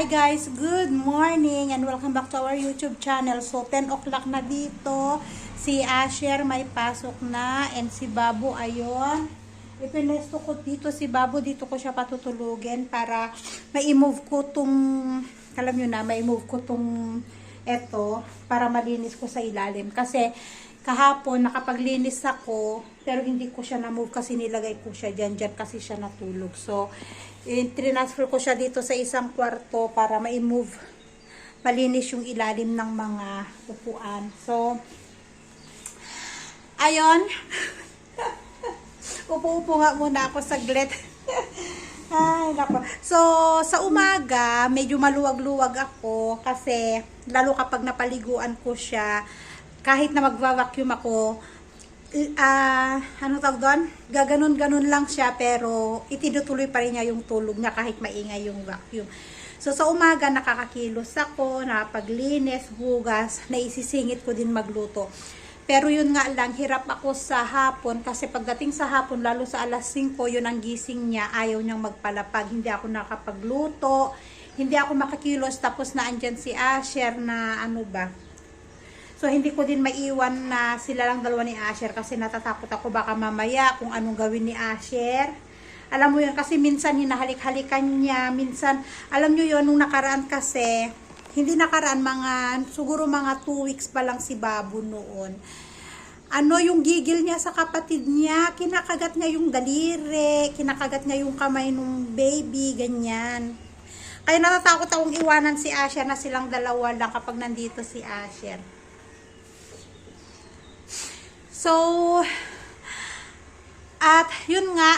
Hi guys, good morning and welcome back to our YouTube channel. So 10 o'clock na dito. Si Asher may pasok na and si Babu ayon. Ipinesto ko dito si Babu dito ko siya patutulugin para ma-move ko tong alam nyo na, ma-move ko tong eto para malinis ko sa ilalim kasi kahapon nakapaglinis ako pero hindi ko siya na-move kasi nilagay ko siya dyan. Dyan kasi siya natulog. So i-transfer ko siya dito sa isang kwarto para ma-move malinis yung ilalim ng mga upuan. So ayon upo-upo nga muna ako saglit. Ay, nako. So, sa umaga, medyo maluwag-luwag ako kasi lalo kapag napaliguan ko siya, kahit na magva-vacuum ako, ah, ano tawag doon? Gaganon-ganon lang siya pero itinutuloy pa rin niya yung tulog niya kahit maingay yung vacuum. So, sa umaga, nakakakilos ako, nakapaglinis, hugas, naisisingit ko din magluto. Pero yun nga lang, hirap ako sa hapon kasi pagdating sa hapon, lalo sa alas 5, yun ang gising niya, ayaw niyang magpalapag. Hindi ako nakapagluto, hindi ako makakilos, tapos na andyan si Asher na ano ba. So, hindi ko din maiwan na sila lang dalawa ni Asher kasi natatakot ako baka mamaya kung anong gawin ni Asher. Alam mo yun, kasi minsan hinahalik-halikan niya, minsan, alam nyo yun, nung nakaraan kasi, hindi nakaraan, mga, siguro mga 2 weeks pa lang si Babu noon. Ano yung gigil niya sa kapatid niya, kinakagat niya yung daliri, kinakagat niya yung kamay ng baby, ganyan. Kaya natatakot akong iwanan si Asher na silang dalawa lang kapag nandito si Asher. So, at yun nga,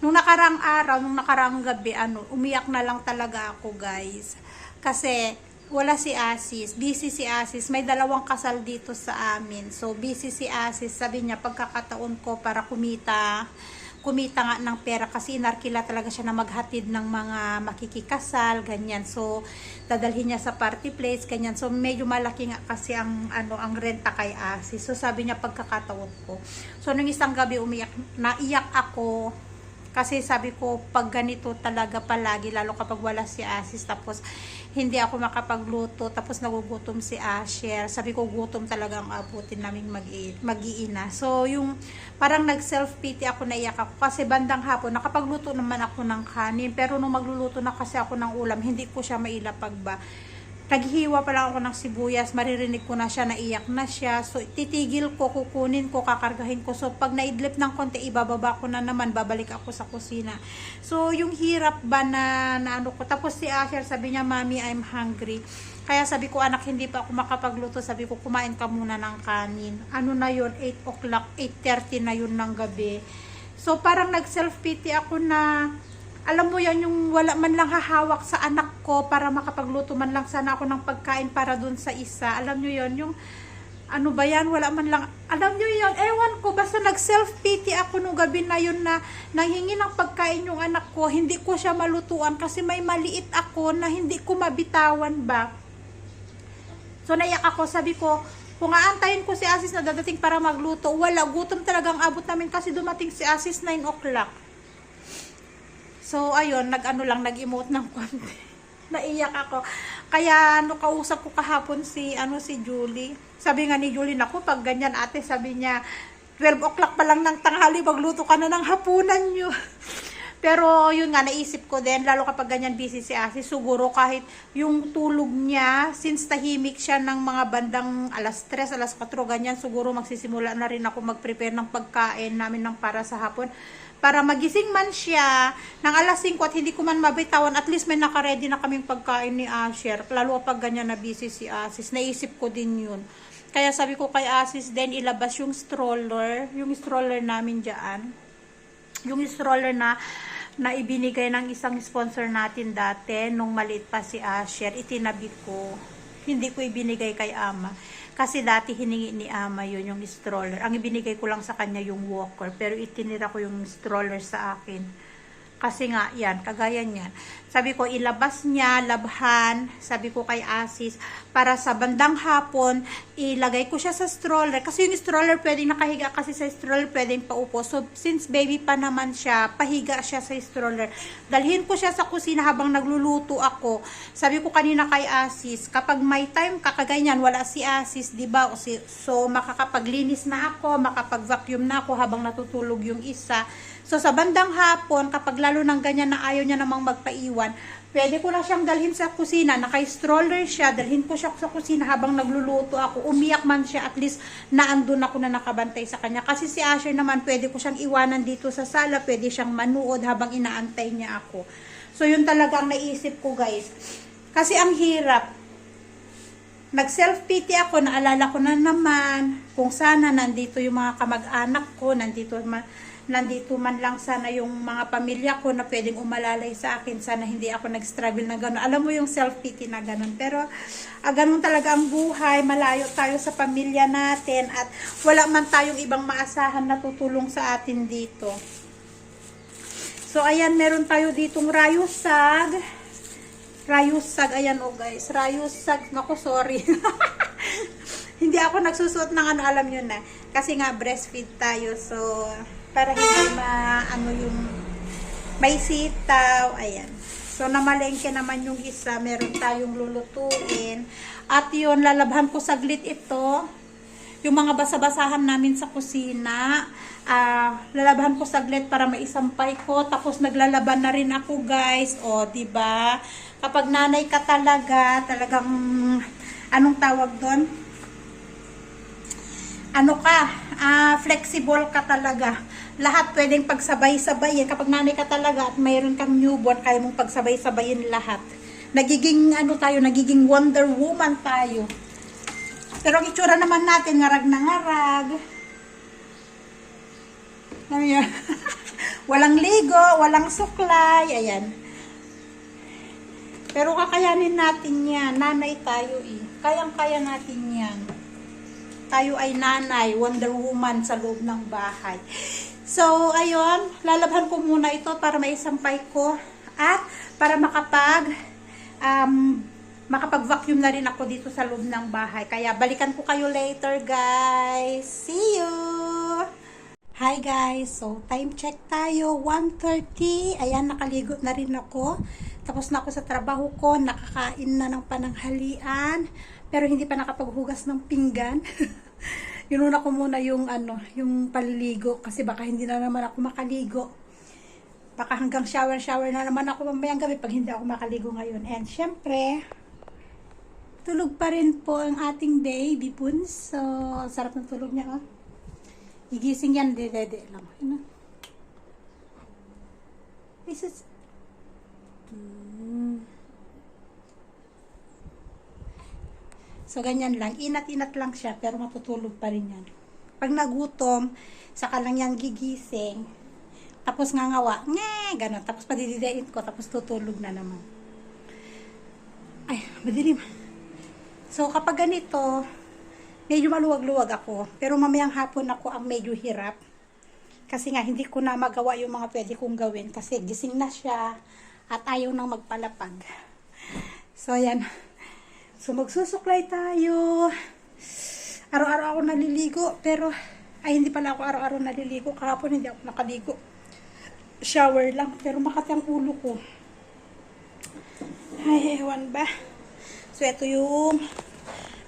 nung nakarang araw, nung nakarang gabi, ano, umiyak na lang talaga ako guys. Kasi wala si Asis, busy si Asis, may dalawang kasal dito sa amin. So busy si Asis, sabi niya pagkakataon ko para kumita, kumita nga ng pera kasi inarkila talaga siya na maghatid ng mga makikikasal, ganyan. So dadalhin niya sa party place, ganyan. So medyo malaki nga kasi ang ano ang renta kay Asis. So sabi niya pagkakataon ko. So nung isang gabi umiyak, naiyak ako kasi sabi ko, pag ganito talaga palagi, lalo kapag wala si Asis, tapos hindi ako makapagluto, tapos nagugutom si Asher. Sabi ko, gutom talaga ang abutin naming mag- mag-iina. So, yung parang nag-self-pity ako, naiyak ako. Kasi bandang hapon, nakapagluto naman ako ng kanin. Pero nung magluluto na kasi ako ng ulam, hindi ko siya mailapag ba naghihiwa pa lang ako ng sibuyas, maririnig ko na siya, naiyak na siya. So, titigil ko, kukunin ko, kakargahin ko. So, pag naidlip ng konti, ibababa ko na naman, babalik ako sa kusina. So, yung hirap ba na, na ano ko. Tapos si Asher, sabi niya, Mami, I'm hungry. Kaya sabi ko, anak, hindi pa ako makapagluto. Sabi ko, kumain ka muna ng kanin. Ano na yun, 8 o'clock, 8.30 na yun ng gabi. So, parang nag-self-pity ako na, alam mo yan, yung wala man lang hahawak sa anak ko para makapagluto man lang sana ako ng pagkain para dun sa isa. Alam nyo yon yung ano ba yan, wala man lang, alam nyo yon ewan ko, basta nag-self-pity ako nung gabi na yun na nanghingi ng pagkain yung anak ko, hindi ko siya malutuan kasi may maliit ako na hindi ko mabitawan ba. So naiyak ako, sabi ko, kung aantayin ko si Asis na dadating para magluto, wala, gutom talagang abot namin kasi dumating si Asis 9 o'clock. So, ayun, nag-ano lang, nag-emote ng konti. Naiyak ako. Kaya, ano, kausap ko kahapon si, ano, si Julie. Sabi nga ni Julie, naku, pag ganyan ate, sabi niya, 12 o'clock pa lang ng tanghali, magluto ka na ng hapunan nyo. Pero, yun nga, naisip ko din, lalo kapag ganyan busy si Asi, siguro kahit yung tulog niya, since tahimik siya ng mga bandang alas 3, alas 4, ganyan, siguro magsisimula na rin ako mag-prepare ng pagkain namin ng para sa hapon para magising man siya ng alas 5 at hindi ko man mabitawan, at least may nakaredy na kaming pagkain ni Asher. Lalo pag ganyan na busy si Asis. Naisip ko din yun. Kaya sabi ko kay Asis din, ilabas yung stroller, yung stroller namin dyan. Yung stroller na na ibinigay ng isang sponsor natin dati nung maliit pa si Asher, itinabi ko. Hindi ko ibinigay kay Ama. Kasi dati hiningi ni Ama yun, yung stroller. Ang ibinigay ko lang sa kanya yung walker. Pero itinira ko yung stroller sa akin. Kasi nga, yan, kagaya niyan. Sabi ko, ilabas niya, labhan, sabi ko kay Asis, para sa bandang hapon, ilagay ko siya sa stroller. Kasi yung stroller, pwedeng nakahiga kasi sa stroller, pwedeng paupo. So, since baby pa naman siya, pahiga siya sa stroller. Dalhin ko siya sa kusina habang nagluluto ako. Sabi ko kanina kay Asis, kapag may time, kakaganyan, wala si Asis, di ba? So, makakapaglinis na ako, makapag-vacuum na ako habang natutulog yung isa. So, sa bandang hapon, kapag lalo ng ganyan na ayaw niya namang magpaiwan, pwede ko na siyang dalhin sa kusina. Naka-stroller siya, dalhin ko siya sa kusina habang nagluluto ako. Umiyak man siya, at least naandun ako na nakabantay sa kanya. Kasi si Asher naman, pwede ko siyang iwanan dito sa sala, pwede siyang manuod habang inaantay niya ako. So, yun talagang naisip ko, guys. Kasi ang hirap, nag-self-pity ako, naalala ko na naman kung sana nandito yung mga kamag-anak ko, nandito nandito man lang sana yung mga pamilya ko na pwedeng umalalay sa akin, sana hindi ako nag-struggle na gano'n. Alam mo yung self-pity na gano'n. Pero, ah, ganun talaga ang buhay, malayo tayo sa pamilya natin at wala man tayong ibang maasahan na tutulong sa atin dito. So, ayan, meron tayo ditong rayusag. Rayusag, ayan o guys. Rayusag, naku, sorry. hindi ako nagsusuot ng ano, alam nyo na. Kasi nga, breastfeed tayo. So, para hindi ma, ano yung, may sitaw. Ayan. So, namalengke naman yung isa. Meron tayong lulutuin. At yun, lalabhan ko saglit ito yung mga basa-basahan namin sa kusina, ah lalaban ko saglit para maisampay ko. Tapos naglalaban na rin ako, guys. O, ba? Kapag nanay ka talaga, talagang anong tawag doon? Ano ka? Ah, flexible ka talaga. Lahat pwedeng pagsabay-sabayin. Kapag nanay ka talaga at mayroon kang newborn, kaya mong pagsabay-sabayin lahat. Nagiging ano tayo, nagiging Wonder Woman tayo. Pero ang itsura naman natin, ngarag na ngarag. Ano yan? walang ligo, walang suklay, ayan. Pero kakayanin natin yan. Nanay tayo eh. Kayang-kaya natin yan. Tayo ay nanay, Wonder Woman sa loob ng bahay. So, ayun, lalabhan ko muna ito para maisampay ko at para makapag um, makapag-vacuum na rin ako dito sa loob ng bahay. Kaya balikan ko kayo later, guys. See you! Hi guys! So, time check tayo. 1.30. Ayan, nakaligo na rin ako. Tapos na ako sa trabaho ko. Nakakain na ng pananghalian. Pero hindi pa nakapaghugas ng pinggan. Yununa ko muna yung ano, yung paliligo. Kasi baka hindi na naman ako makaligo baka hanggang shower-shower na naman ako mamayang gabi pag hindi ako makaligo ngayon. And syempre, tulog pa rin po ang ating baby puns. So, sarap ng tulog niya, oh. Gigising yan, dede lang. Ano? This is... Hmm. So, ganyan lang. Inat-inat lang siya, pero matutulog pa rin yan. Pag nagutom, saka lang yan gigising. Tapos ngangawa, nge, gano'n. Tapos padididain ko, tapos tutulog na naman. Ay, madilim. So, kapag ganito, medyo maluwag-luwag ako. Pero mamayang hapon ako ang medyo hirap. Kasi nga, hindi ko na magawa yung mga pwede kong gawin. Kasi gising na siya at ayaw nang magpalapag. So, ayan. So, magsusuklay tayo. Araw-araw ako naliligo. Pero, ay, hindi pala ako araw-araw naliligo. Kahapon hindi ako nakaligo. Shower lang. Pero makati ang ulo ko. Ay, ewan ba? So, ito yung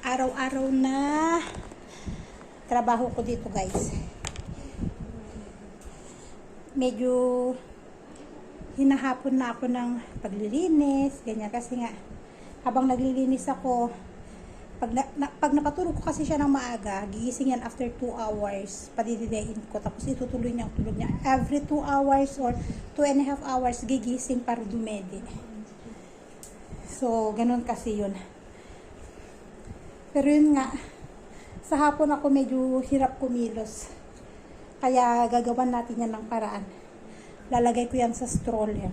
araw-araw na trabaho ko dito, guys. Medyo hinahapon na ako ng paglilinis, ganyan. Kasi nga, habang naglilinis ako, pag, na, na- pag napatulog ko kasi siya ng maaga, gigising yan after 2 hours, padididayin ko, tapos itutuloy niya ang tulog niya. Every 2 hours or 2 and a half hours, gigising para dumedi. So, ganun kasi yun. Pero yun nga, sa hapon ako medyo hirap kumilos. Kaya gagawan natin yan ng paraan. Lalagay ko yan sa stroller.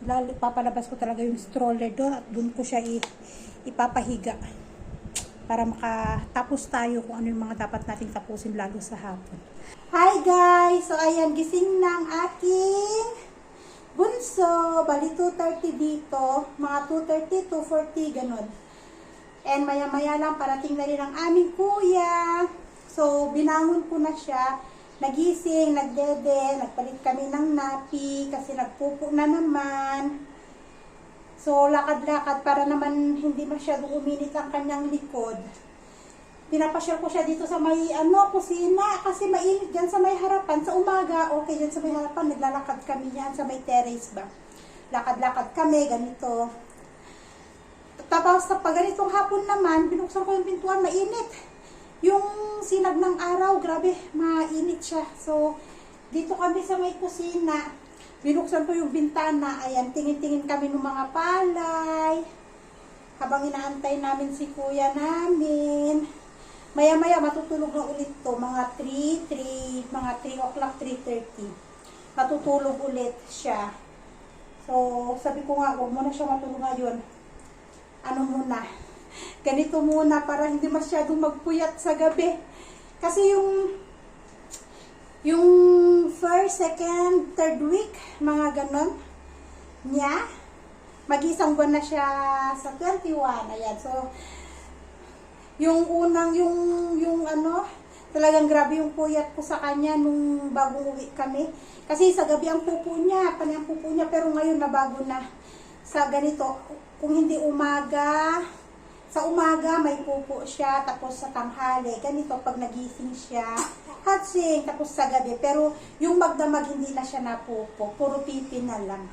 Lalo, papalabas ko talaga yung stroller doon at doon ko siya ipapahiga. Para makatapos tayo kung ano yung mga dapat nating tapusin lalo sa hapon. Hi guys! So ayan, gising ang aking bunso, bali 2.30 dito, mga 2.30, 2.40, ganun. And maya-maya lang parating na rin ang aming kuya. So, binangon ko na siya. Nagising, nagdede, nagpalit kami ng napi kasi nagpupo na naman. So, lakad-lakad para naman hindi masyadong uminit ang kanyang likod. Pinapasyal ko siya dito sa may ano, kusina kasi mainit dyan sa may harapan. Sa umaga, okay dyan sa may harapan, naglalakad kami dyan sa may terrace ba. Lakad-lakad kami, ganito. Tapos pag ganitong hapon naman, binuksan ko yung pintuan, mainit. Yung sinag ng araw, grabe, mainit siya. So, dito kami sa may kusina. Binuksan ko yung bintana, ayan, tingin-tingin kami ng mga palay. Habang inaantay namin si kuya namin. Maya-maya matutulog na ulit to, mga 3, 3, mga 3 o'clock, 3.30. Matutulog ulit siya. So, sabi ko nga, huwag mo na siya matulog ngayon ano muna, ganito muna para hindi masyadong magpuyat sa gabi. Kasi yung yung first, second, third week, mga ganon, niya, mag-isang buwan na siya sa 21. Ayan, so, yung unang, yung, yung ano, talagang grabe yung puyat ko sa kanya nung bagong uwi kami. Kasi sa gabi ang pupo niya, pani ang pupo niya, pero ngayon nabago na sa ganito, kung hindi umaga, sa umaga may pupo siya, tapos sa tanghali, ganito pag nagising siya, hatsing, tapos sa gabi. Pero yung magdamag hindi na siya napupo, puro pipi na lang.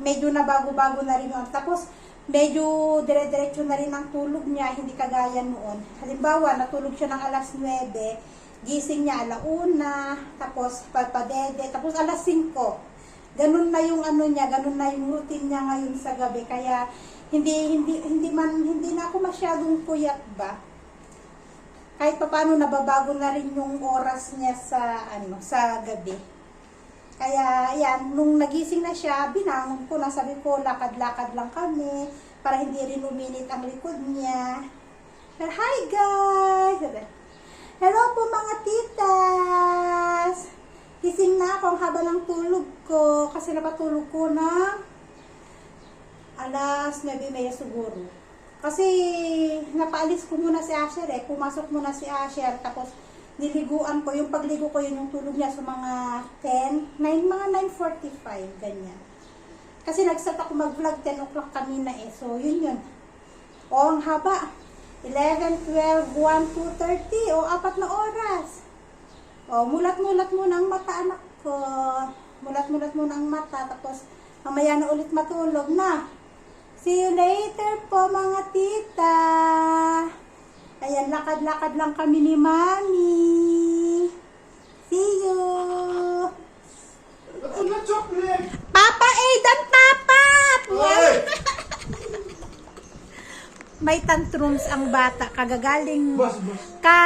Medyo na bago-bago na rin yun. Tapos medyo dire-diretso na rin ang tulog niya, hindi kagaya noon. Halimbawa, natulog siya ng alas 9, gising niya alauna, tapos papadede, tapos alas 5 ganun na yung ano niya, ganun na yung routine niya ngayon sa gabi. Kaya hindi hindi hindi man hindi na ako masyadong puyat ba. Kahit paano nababago na rin yung oras niya sa ano sa gabi. Kaya yan, nung nagising na siya, binangon ko na sabi ko, lakad-lakad lang kami para hindi rin uminit ang likod niya. Pero, hi guys! Hello po mga titas! Gising na ako ang haba ng tulog ko kasi napatulog ko ng alas 9.30 siguro. Kasi napaalis ko muna si Asher eh. Pumasok muna si Asher tapos niliguan ko. Yung pagligo ko yun yung tulog niya sa mga 10, 9, mga 9.45 ganyan. Kasi nag-start ako mag-vlog 10 o'clock kanina eh. So yun yun. O ang haba. 11, 12, 1, 2, 30. O apat na oras. O, mulat-mulat muna ang mata, anak ko. Mulat-mulat muna ang mata. Tapos, mamaya na ulit matulog na. See you later po, mga tita. Ayan, lakad-lakad lang kami ni Mami. See you. Chocolate! Papa Aidan, Papa! Hey! May tantrums ang bata. Kagagaling Boss, boss. ka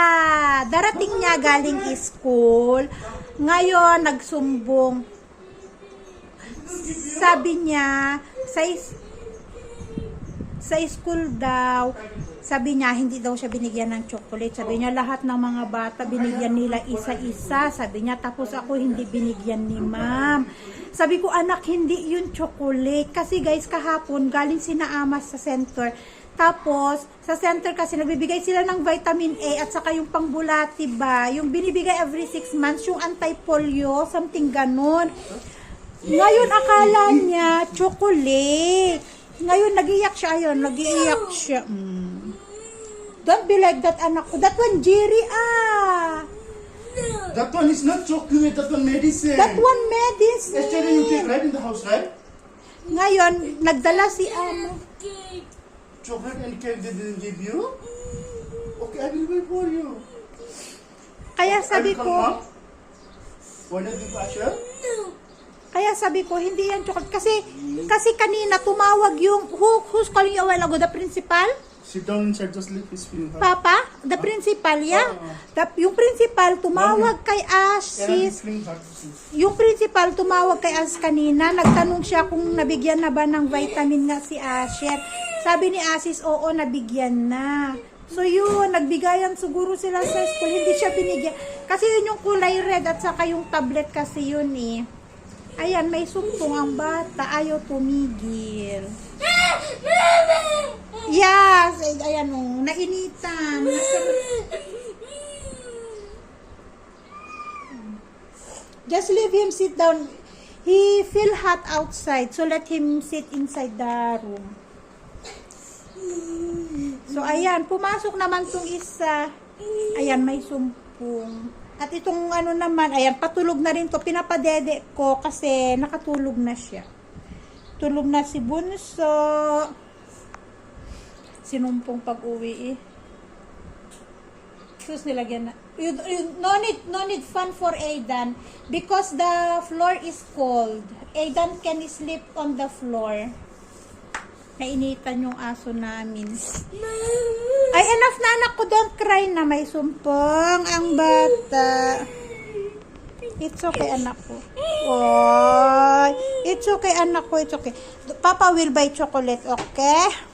darating niya galing school. Ngayon, nagsumbong. Sabi niya, sa, sa school daw, sabi niya, hindi daw siya binigyan ng chocolate. Sabi niya, lahat ng mga bata, binigyan nila isa-isa. Sabi niya, tapos ako hindi binigyan ni ma'am. Sabi ko, anak, hindi yun chocolate. Kasi guys, kahapon, galing sina Amas sa center. Tapos, sa center kasi nagbibigay sila ng vitamin A at saka yung pangbulati ba, yung binibigay every 6 months, yung anti-polio, something ganun. Ngayon, akala niya chocolate. Ngayon, nagiyak siya. Ayun, nagiiyak siya. Mm. Don't be like that, anak ko. That one, Jerry, ah. That one is not chocolate, that one medicine. That one, medicine. Yesterday you take right in the house, right? Ngayon, nagdala si ano. Chocolate and cake they didn't give you? Okay, I will wait for you. Kaya sabi ko, Mom. Why not give Asher? Kaya sabi ko, hindi yan chocolate. Kasi, kasi kanina tumawag yung, who, who's calling you a while ago? The principal? Sit down inside, just leave his finger. Papa? The principal, yeah. Oo. The- yung principal tumawag kay Ashis. Yung principal tumawag kay As kanina, nagtanong siya kung nabigyan na ba ng vitamin nga si Asher. Sabi ni Asis, oo, nabigyan na. So yun, nagbigayan siguro sila sa school, hindi siya binigyan. Kasi yun yung kulay red at saka yung tablet kasi yun eh. Ayan, may sumpong ang bata. Ayaw tumigil. Yes! Ay, ayan o. Nainitan. Nasa- Just leave him sit down. He feel hot outside, so let him sit inside the room. So, ayan, pumasok naman tong isa. Ayan, may sumpong. At itong ano naman, ayan, patulog na rin to. Pinapadede ko kasi nakatulog na siya. Tulog na si Bunso. Sinumpong pag-uwi eh. Tapos nilagyan na. You, you- no need no need fan for Aidan because the floor is cold. Aidan can sleep on the floor. Nainitan yung aso namin. Ay, enough na anak ko. Don't cry na. May sumpong ang bata. It's okay, anak ko. Oy, it's okay, anak ko. It's okay. Papa will buy chocolate, okay?